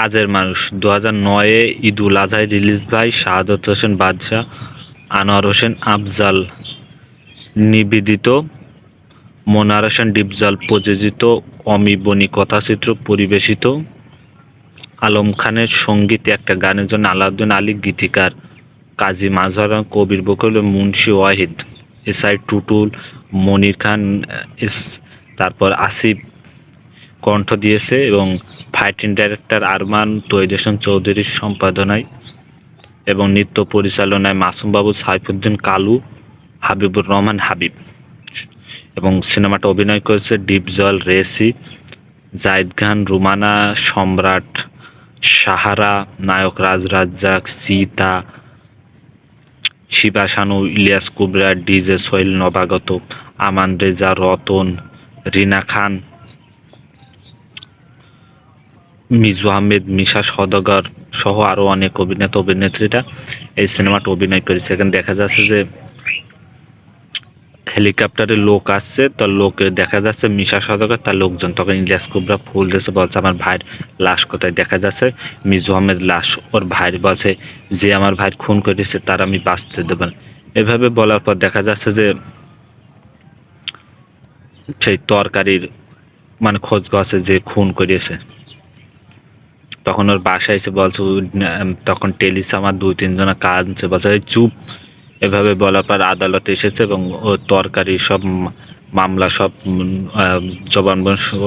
কাজের মানুষ। দু হাজার নয়ে ঈদ উল আজহায় রিলিজ ভাই শাহাদত হোসেন বাদশাহ, আনোয়ার হোসেন আফজাল, নিবেদিত মনার হোসেন ডিপজল, প্রযোজিত অমিবনী কথাচিত্র পরিবেশিত, আলম খানের সঙ্গীতে একটা গানের জন্য আলাউদ্দিন আলী, গীতিকার কাজী মাজহার কবির বকুল, মুন্সি ওয়াহিদ এসআই টুটুল, মনির খান, এস, তারপর আসিফ কণ্ঠ দিয়েছে এবং ফাইটিং ডাইরেক্টর আরমান তৈদেশন চৌধুরীর সম্পাদনায় এবং নৃত্য পরিচালনায় মাসুমবাবু সাইফুদ্দিন কালু, হাবিবুর রহমান হাবিব। এবং সিনেমাটা অভিনয় করেছে ডিপজল রেসি, জায়েদ খান, রুমানা, সম্রাট, সাহারা, নায়ক রাজ রাজ্জাক সীতা, শিবা শানু ইলিয়াস কুবরা, ডিজে সোহেল নবাগত, আমান রেজা, রতন, রিনা খান মিজু আহমেদ, মিশা সদগর সহ আরও অনেক অভিনেতা, অভিনেত্রীরা এই সিনেমাটা অভিনয় করেছে। এখানে দেখা যাচ্ছে যে হেলিকপ্টারে লোক আসছে, তো লোকে দেখা যাচ্ছে মিশা সদগর তার লোকজন। তখন ইলিয়াস কুবরা ফুল দিয়েছে বলছে, আমার ভাইয়ের লাশ কোথায়? দেখা যাচ্ছে মিজু আহমেদ লাশ ওর ভাইয়ের বলছে, যে আমার ভাইয়ের খুন করেছে তার আমি বাঁচতে দেব না। এভাবে বলার পর দেখা যাচ্ছে যে সেই তরকারির মানে খোঁজ গছে যে খুন করিয়েছে তখন ওর বাসায় এসে বলছে তখন টেলিস আমার দুই তিনজনা কাঁদছে বলছে "এই চুপ। এভাবে বলার পর আদালতে এসেছে এবং ও তরকারি সব মামলা সব আহ,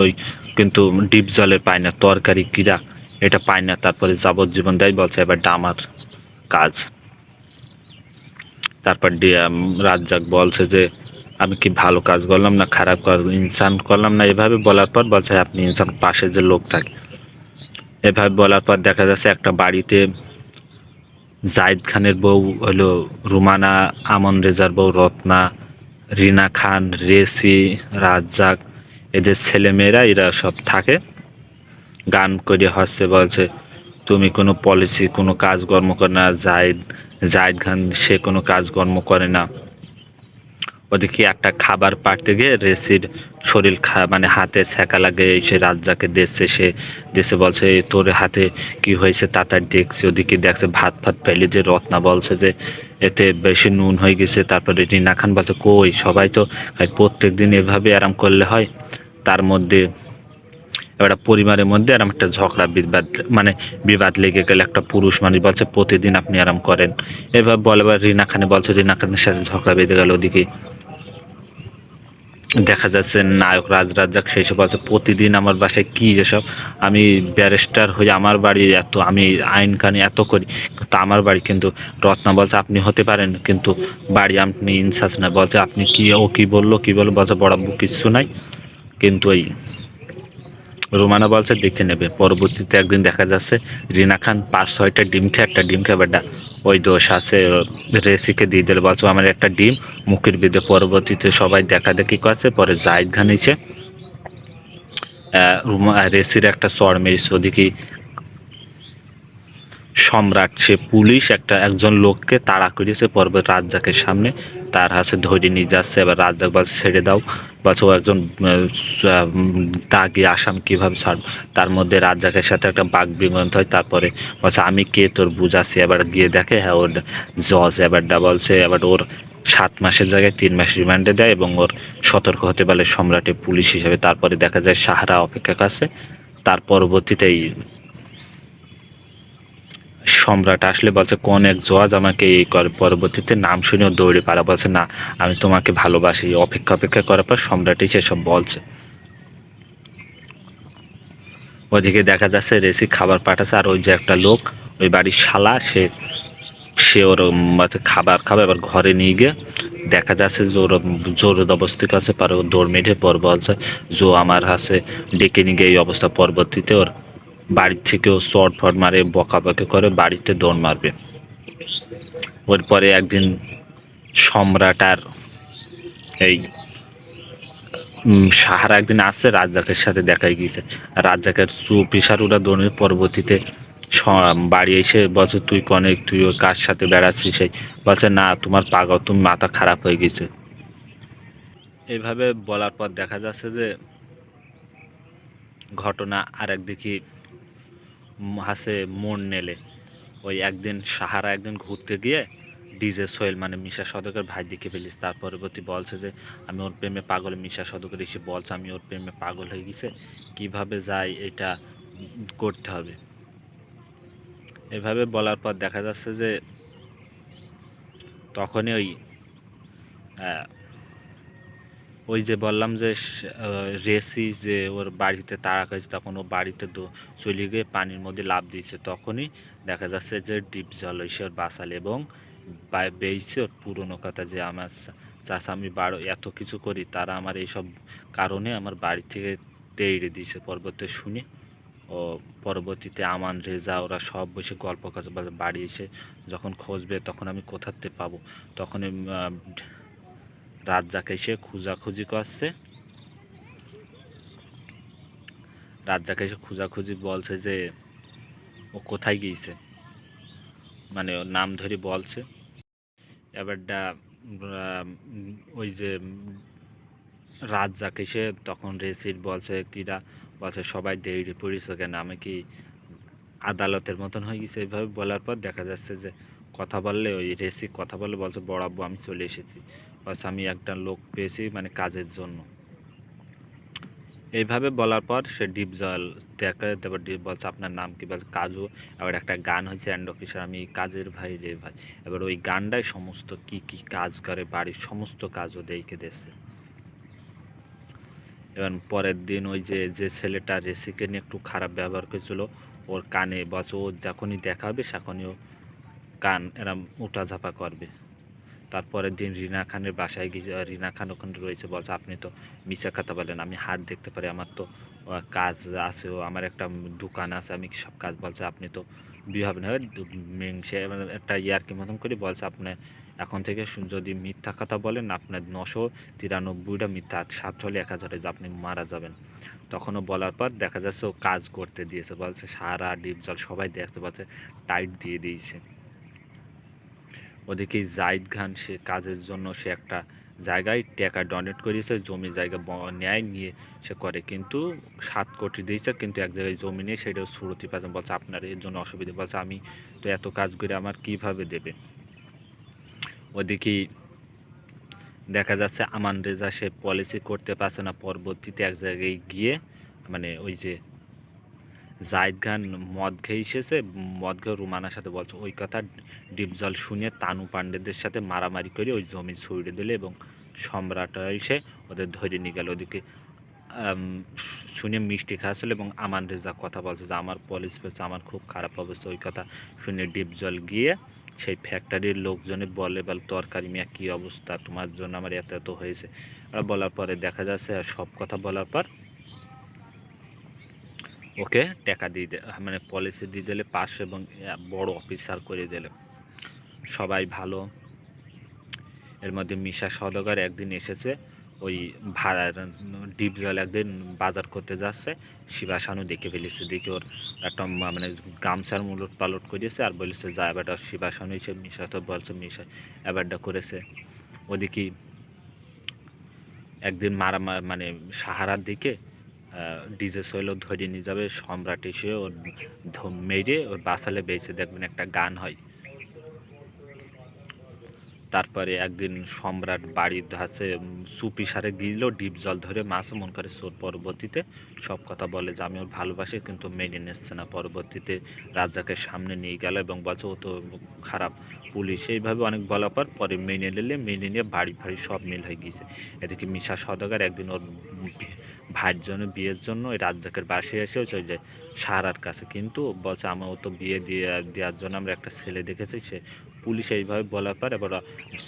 ওই কিন্তু ডিপ জলে পায় না। তরকারি কিরা এটা পায় না তারপরে যাবজ্জীবন দেয় বলছে এবার ডামার কাজ। তারপর রাজ্জাক বলছে যে আমি কি ভালো কাজ করলাম না খারাপ কাজ ইনসান করলাম না? এভাবে বলার পর বলছে আপনি ইনসান পাশে যে লোক থাকে এভাবে বলার পর দেখা যাচ্ছে একটা বাড়িতে জাহিদ খানের বউ হলো রুমানা, আমন রেজার বউ রত্না, রিনা খান, রেসি, রাজ্জাক, এদের ছেলেমেয়েরা, এরা সব থাকে। গান করে হচ্ছে বলছে, তুমি কোনো পলিসি কোনো কাজকর্ম করে না জাহিদ জাহিদ খান, সে কোনো কাজকর্ম করে না। ওদিকে একটা খাবার পাড়তে গিয়ে রেসির শরীর খা মানে হাতে ছ্যাঁকা লাগে, সে রাজ্জাকে দেখছে, সে দেশে বলছে, "এই তোর হাতে কি হয়েছে? তাড়াতাড়ি দেখছে, ওদিকে দেখছে, ভাত ফাত ফেলে যে রত্না বলছে যে, এতে বেশি নুন হয়ে গেছে। তারপরে রিনা খান বলছে, কই, সবাই তো প্রত্যেক দিন এভাবে আরাম করলে হয়? তার মধ্যে এবার পরিবারের মধ্যে আরাম, একটা ঝগড়া, বিবাদ মানে বিবাদ লেগে গেলে। একটা পুরুষ মানুষ বলছে, প্রতিদিন আপনি আরাম করেন। এভাবে বলে, এবার রিনা খানে বলছে, রিনা খানের সাথে ঝগড়া বেঁধে গেল ওদিকে। দেখা যাচ্ছে নায়ক রাজ রাজ্জাক সেই সব আছে। প্রতিদিন আমার বাসায় কী যেসব আমি ব্যারিস্টার হয়ে আমার বাড়ি এত, আমি আইন কানি এত করি, কিন্তু আমার বাড়ি কিন্তু রত্না বলছে আপনি হতে পারেন, কিন্তু বাড়ি আপনি ইনসাস না, বলছে আপনি কি ও কি বলল কি বলল, বলছে বড় কিচ্ছু নাই, কিন্তু ওই রোমানা বলছে দেখে নেবে। পরবর্তীতে একদিন দেখা যাচ্ছে, রিনা খান পাঁচ, ছয়টা ডিম খেয়ে একটা ডিম খেয়ে বেটা ওই দোষ আছে, রেসিকে দিয়ে দিলে। বলছো আমার একটা ডিম, মুখের বিদে পরবর্তীতে সবাই দেখা দেখি করছে, পরে জাহিদ রুমা রেসির একটা চর মেরেছে। ওদিকে সম্রাট, সে পুলিশ একটা, একজন লোককে তাড়া করিয়েছে, পর্বত রাজ্জাকের সামনে। তার হাতে ধরে নিয়ে যাচ্ছে। এবার রাজ্জাক বলছে, ছেড়ে দাও। ও একজন দাগি আসাম কীভাবে ছাড় তার মধ্যে রাজ্জাকের সাথে একটা বাঘ বিমন্ত হয়, তারপরে বলছে, আমি কে তোর বুঝাচ্ছি এবার গিয়ে দেখে হ্যাঁ ওর জজ এবারটা বলছে, এবার ওর সাত মাসের জায়গায় তিন মাস রিমান্ডে দেয় এবং ওর সতর্ক হতে পারে সম্রাটের পুলিশ হিসেবে। তারপরে দেখা যায়, সাহারা অপেক্ষা কাছে তার পরবর্তীতেই সম্রাট আসলে বলছে, কোন এক জজ আমাকে এই পরবর্তীতে নাম শুনেও দৌড়ে পারা বলছে, না, আমি তোমাকে ভালোবাসি। অপেক্ষা অপেক্ষা করার পর সম্রাটই সেসব বলছে। ওদিকে দেখা যাচ্ছে, রেসি খাবার পাঠাচ্ছে, আর ওই যে একটা লোক, ওই বাড়ির শালা, সে সে ওর খাবার খাবে। এবার ঘরে নিয়ে গিয়ে দেখা যাচ্ছে ওর জোর অবস্থিত আছে পরে ও দৌড় মেরে পর বলছে, জো আমার হাসে। ডেকে নিয়ে গিয়ে এই অবস্থা পরবর্তীতে ওর বাড়ির থেকেও শর্ট ফট মারে বকাবকি করে, বাড়িতে দৌড় মারবে। ওর পরে একদিন সম্রাট আর এই সাহারা একদিন আসছে রাজ্জাকের সাথে দেখাই গিয়েছে। রাজ্জাকের চুপিসারুরা দৌড়ের পরবর্তীতে বাড়ি এসে বলছে, তুই কনেক তুই ওর কার সাথে বেড়াচ্ছিস সেই? বলছে, না, তোমার পাগল তুমি মাথা খারাপ হয়ে গেছে। এইভাবে বলার পর দেখা যাচ্ছে যে, ঘটনা আর একদিকে ম- হাসে মোড় নেলে। ওই একদিন সাহারা একদিন ঘুরতে গিয়ে ডিজে সোহেল মানে মিশা সদকের ভাই দেখে ফেলিস তার পরবর্তী বলছে যে, আমি ওর প্রেমে পাগল, মিশা সদকের এসে বলছে, আমি ওর প্রেমে পাগল হয়ে গেছে। কীভাবে যাই এটা করতে হবে? এভাবে বলার পর দেখা যাচ্ছে যে, তখনই ওই ওই যে বললাম যে রেসি যে ওর বাড়িতে তাড়া করেছে তখন ও বাড়িতে চলে গিয়ে পানির মধ্যে লাভ দিয়েছে। তখনই দেখা যাচ্ছে যে ডিপ জল ওর বাসাল এবং বা- বেয়েছে ওর পুরনো কথা যে, আমার চা- চাচা, আমি বারো, এত কিছু করি, তারা আমার এইসব কারণে আমার বাড়ি থেকে তেড়ে দিয়েছে। পরবর্তী শুনে, ও পরবর্তীতে আমান, রেজা, ওরা সব বসে গল্প কাজ বাড়ি এসে যখন খুঁজবে, তখন আমি কোথাতে পাবো? তখন রাজ্জাক এসে খোঁজাখুঁজি করছে। রাজ্জাক এসে খোঁজাখুঁজি বলছে যে, ও কোথায় গিয়েছে? মানে ওর নাম ধরে বলছে। এবারটা ওই যে রাজ্জাক এসে তখন রেসিট বলছে কিরা, বলছে সবাই দেরি পড়েছে কেন? আমি কি আদালতের মতন হয়ে গেছে? এইভাবে বলার পর দেখা যাচ্ছে যে, কথা বললে ওই রেসি কথা বললে বলছে, বড় আব্বু, আমি চলে এসেছি। বলছে আমি একটা লোক পেয়েছি মানে কাজের জন্য। এইভাবে বলার পর সে ডিপ জল দেখে তারপর ডিপ বলছে, আপনার নাম কি? বলছে, কাজু। আবার একটা গান হয়েছে অ্যান্ড অফিসার আমি কাজের ভাই রে ভাই। এবার ওই গানটাই সমস্ত কি কি কাজ করে, বাড়ির সমস্ত কাজও দেখে দিচ্ছে এবার পরের দিন ওই যে যে ছেলেটা রেসিকে নিয়ে একটু খারাপ ব্যবহার করেছিল, ওর কানে বলছে, ও যখনই দেখাবে তখনই ও কান এরম উঠা ঝাপা করবে। তারপরের দিন রিনা খানের বাসায় গিয়ে রিনা খান ওখানে রয়েছে, বলছে, আপনি তো মিশা কথা বলেন, আমি হাত দেখতে পারি, আমার তো কাজ আছে, ও আমার একটা দোকান আছে, আমি সব কাজ বলছে, আপনি তো বিয়ে হবে না সে মানে একটা ইয়ারকি মতন করে বলছে, আপনি এখন থেকে যদি মিথ্যা কথা বলেন, আপনার নশো তিরানব্বইটা মিথ্যা সাত হলে এক হাজারে আপনি মারা যাবেন। তখনও বলার পর দেখা যাচ্ছে ও কাজ করতে দিয়েছে, বলছে, সারা ডিপ জল সবাই দেখতে পাচ্ছে, টাইট দিয়ে দিয়েছে। ওদিকে জাইদ খান, সে কাজের জন্য সে একটা জায়গায় টাকা ডোনেট করিয়েছে, জমি জায়গা ব- নেয় সে করে। কিন্তু সাত কোটি দিয়েছে, কিন্তু এক জায়গায় জমি নিয়ে সেটাও সুরতি পাচ্ছেন বলছে আপনার এর জন্য অসুবিধা, বলছে আমি তো এত কাজ করে আমার কীভাবে দেবে? ওদিকে দেখা যাচ্ছে আমান রেজা সে পলিসি করতে পারছে না, পরবর্তীতে এক জায়গায় গিয়ে মানে ওই যে জায়দ খান মদ খেয়ে এসেছে, মদ খেয়ে রুমানার সাথে বলছে, ওই কথা ডিপ জল শুনে তানু পাণ্ডেদের সাথে মারামারি করে ওই জমি ছুড়ে দিলে এবং সম্রাট এসে ওদের ধরে নিয়ে গেল ওদিকে। শুনে মিষ্টি খাচ্ছিল এবং আমান রেজা কথা বলছে যে, আমার পলিস পেয়েছে, আমার খুব খারাপ অবস্থা। ওই কথা শুনে ডিপ জল গিয়ে সেই ফ্যাক্টরির লোকজনে বলে, বল, তরকারি মিয়া, কী অবস্থা? তোমার জন্য আমার এত এত হয়েছে। আর বলার পরে দেখা যাচ্ছে সব কথা বলার পর ওকে টাকা দিয়ে মানে পলিসি দিয়ে দিলে পাস এবং বড় অফিসার করে দিলে। সবাই ভালো। এর মধ্যে মিশা সওদাগর একদিন এসেছে, ওই ভাড়া, ডিপ জল একদিন বাজার করতে যাচ্ছে শিবাসানু দেখে ফেলেছে, দেখে ওর একটা মানে গামছার মুলট পালট করেছে আর বলেছে, যা এবারটা শিবাসানু এসে মিশা তো বলছে, মিশা এবারটা করেছে। ওদিকে একদিন মারা মানে সাহারার দিকে ডিজে সোহেল ধরে নিয়ে যাবে, সম্রাট এসে ওর মেরে ওর বাসালে বেঁচে দেখবেন একটা গান হয়। তারপরে একদিন সম্রাট বাড়ির ধাঁচে সুপি সারে গিয়েছিল ডিপ জল ধরে মাছ, মন করে সোর পরবর্তীতে সব কথা বলে যে, আমি ওর ভালোবাসি, কিন্তু মেনে নিচ্ছে না। পরবর্তীতে রাজাকে সামনে নিয়ে গেল এবং বলছে, ও তো খারাপ পুলিশ। এইভাবে অনেক বলার পর, পরে মেনে নিলে, মেনে নিয়ে বাড়ি ফাড়ি সব মিল হয়ে গিয়েছে। এদিকে মিশা সদাগার একদিন ওর ভাইয়ের জন্য, বিয়ের জন্য ওই রাজ্জাকের বাসে এসেও চলে যায় সাহারার কাছে। কিন্তু বলছে, আমার তো বিয়ে দিয়ে, দেওয়ার জন্য আমরা একটা ছেলে দেখেছি, সে পুলিশ এইভাবে বলার পর এবার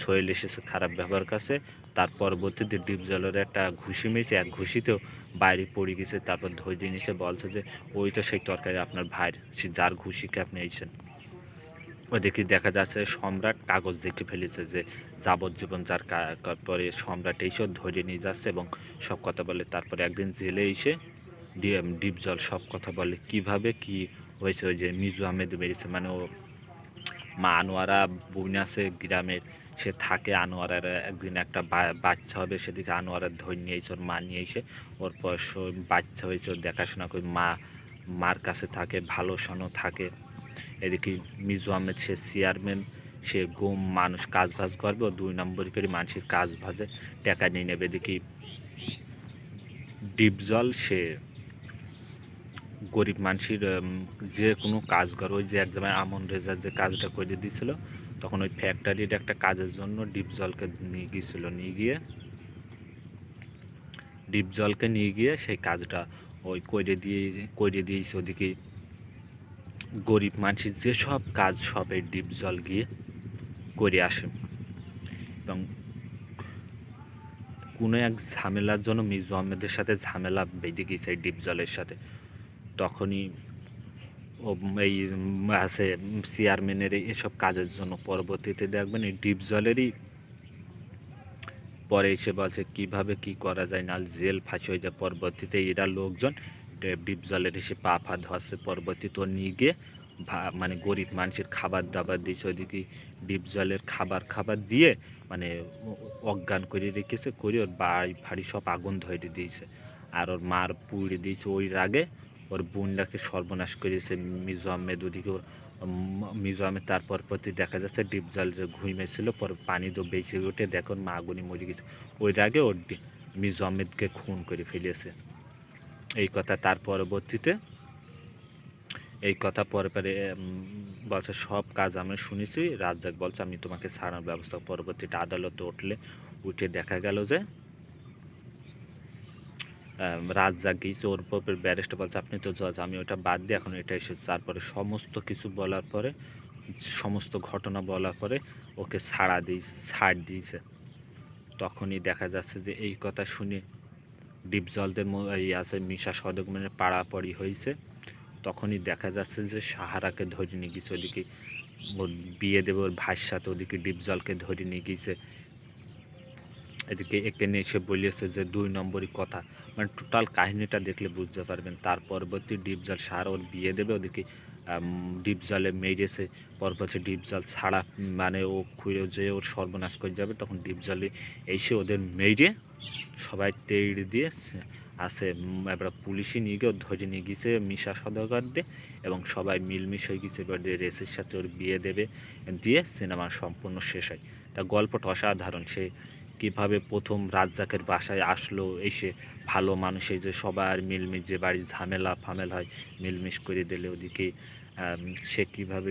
সোহেল এসেছে খারাপ ব্যবহার কাছে তার পরবর্তীতে ডিপ জলের একটা ঘুষি মেয়েছে এক ঘুষিতেও বাইরে পড়ে গেছে। তারপর ধৈর্য এসে বলছে যে, ওই তো সেই তরকারি আপনার ভাইয়ের, সে যার ঘুষিকে আপনি এইছেন ওদিকে দেখা যাচ্ছে সম্রাট কাগজ দেখে ফেলেছে যে যাবজ্জীবন যার পরে সম্রাট এইসব ধরে নিয়ে যাচ্ছে এবং সব কথা বলে, তারপরে একদিন জেলে এসে ডিএম ডিপ জল সব কথা বলে, কীভাবে কি হয়েছে? ওই যে মিজু আহমেদ বেরিয়েছে মানে ও মা আনোয়ারা বোন আছে গ্রামের, সে থাকে আনোয়ারার, একদিন একটা বাচ্চা হবে, সেদিকে আনোয়ারার ধরে নিয়ে এসে ওর মা নিয়ে এসে ওর পর বাচ্চা হয়েছে, ওর দেখাশোনা করে মা, মার কাছে থাকে, ভালো সনও থাকে। এদিকে মিজু আহমেদ, সে চেয়ারম্যান সে গম মানুষ, কাজ ভাজ করবে দুই নম্বর করে মানুষের কাজ ভাজে টাকা নিয়ে নেবে। এদিকে ডিপজল, সে গরিব মানুষের যে কোনো কাজ করে, ওই যে এক জায়গায় আমন রেজার যে কাজটা করে দিয়েছিল, তখন ওই ফ্যাক্টরির একটা কাজের জন্য ডিপজলকে নিয়ে গিয়েছিল, নিয়ে গিয়ে ডিপজলকে নিয়ে গিয়ে সেই কাজটা ওই করে দিয়ে, করে দিয়েছে। ওদিকে গরিব মানুষের যেসব কাজ সব এই ডিপজল গিয়ে করে আসে। এবং কোনো এক ঝামেলার জন্য মিজু আহমেদের সাথে ঝামেলা বেঁধে গেছে এই ডিপজলের সাথে। তখনই এই আছে চেয়ারম্যানের এসব কাজের জন্য পরবর্তীতে দেখবেন এই ডিপ জলেরই পরে এসে বলছে, কীভাবে কি করা যায়? না জেল ফাঁসি হয়ে যায়। পরবর্তীতে এরা লোকজন ডিপজলের এসে পা ফা ধরছে পরবর্তীতে ও নিয়ে গিয়ে মানে গরিব মানুষের খাবার দাবার দিয়েছে। ওইদিকে ডিপ জলের খাবার খাবার দিয়ে মানে অজ্ঞান করে রেখেছে, করে ওর বাড়ি ফাড়ি সব আগুন ধরে দিয়েছে। আর ওর মার পুড়ে দিয়েছে ওই রাগে। ওর বোনটাকে সর্বনাশ করেছে মিজু আহমেদ। ওদিকে ওর মিজু আহমেদ তারপর প্রতি দেখা যাচ্ছে ডিপ জল যে ঘুমিয়েছিল পর পানি তো বেঁচে উঠে দেখো মা আগুনে মরে গেছে। ওই রাগে ওর মিজু আহমেদকে খুন করে ফেলেছে। এই কথা তার পরবর্তীতে, এই কথা পরে পরে বলছে, সব কাজ আমি শুনেছি রাজ্জাক বলছে, আমি তোমাকে ছাড়ানোর ব্যবস্থা পরবর্তীতে আদালতে উঠলে, উঠে দেখা গেল যে রাজ্জাক গিয়েছে ওর পর ব্যারিস্টার বলছে, আপনি তো জজ, আমি ওটা বাদ দিয়ে এখন এটা এসেছে। তারপরে সমস্ত কিছু বলার পরে, সমস্ত ঘটনা বলার পরে ওকে ছাড়া দিই ছাড় দিয়েছে। তখনই দেখা যাচ্ছে যে এই কথা শুনে ডিপজলদের ম- এই আছে মিশা সদক মানে পাড়াপড়ি হয়েছে তখনই দেখা যাচ্ছে যে সাহারাকে ধরে নিয়ে গেছে ওদিকে বিয়ে দেবে ওর ভাইয়ের সাথে, ওদিকে ডিপ জলকে ধরে নিয়ে গিয়েছে। এদিকে একে নিয়ে এসে বলিয়েছে যে দুই নম্বরই কথা। মানে টোটাল কাহিনীটা দেখলে বুঝতে পারবেন। তার পরবর্তী ডিপজল সারা ওর বিয়ে দেবে, ওদিকে ডিপজলে মেরেছে। পরবর্তী ডিপজল ছাড়া মানে ও খুঁড়ে যে ওর সর্বনাশ করে যাবে, তখন ডিপজলে এসে ওদের মেরে সবাই টেড়ে দিয়ে উম, এবার পুলিশই নিয়ে গিয়ে ধরে নিয়ে গিয়েছে মিশা সদাগর দিয়ে এবং সবাই মিলমিশ হয়ে গেছে এবার দিয়ে রেসের সাথে ওর বিয়ে দেবে দিয়ে সিনেমা সম্পূর্ণ শেষ হয়। তা গল্পটা অসাধারণ। সে কীভাবে প্রথম রাজ্জাকের বাসায় আসলো এসে ভালো মানুষের যে সবার মিলমিশ যে বাড়ির ঝামেলা ফামেলা হয় মিলমিশ করে দিলে ওদিকে সে কীভাবে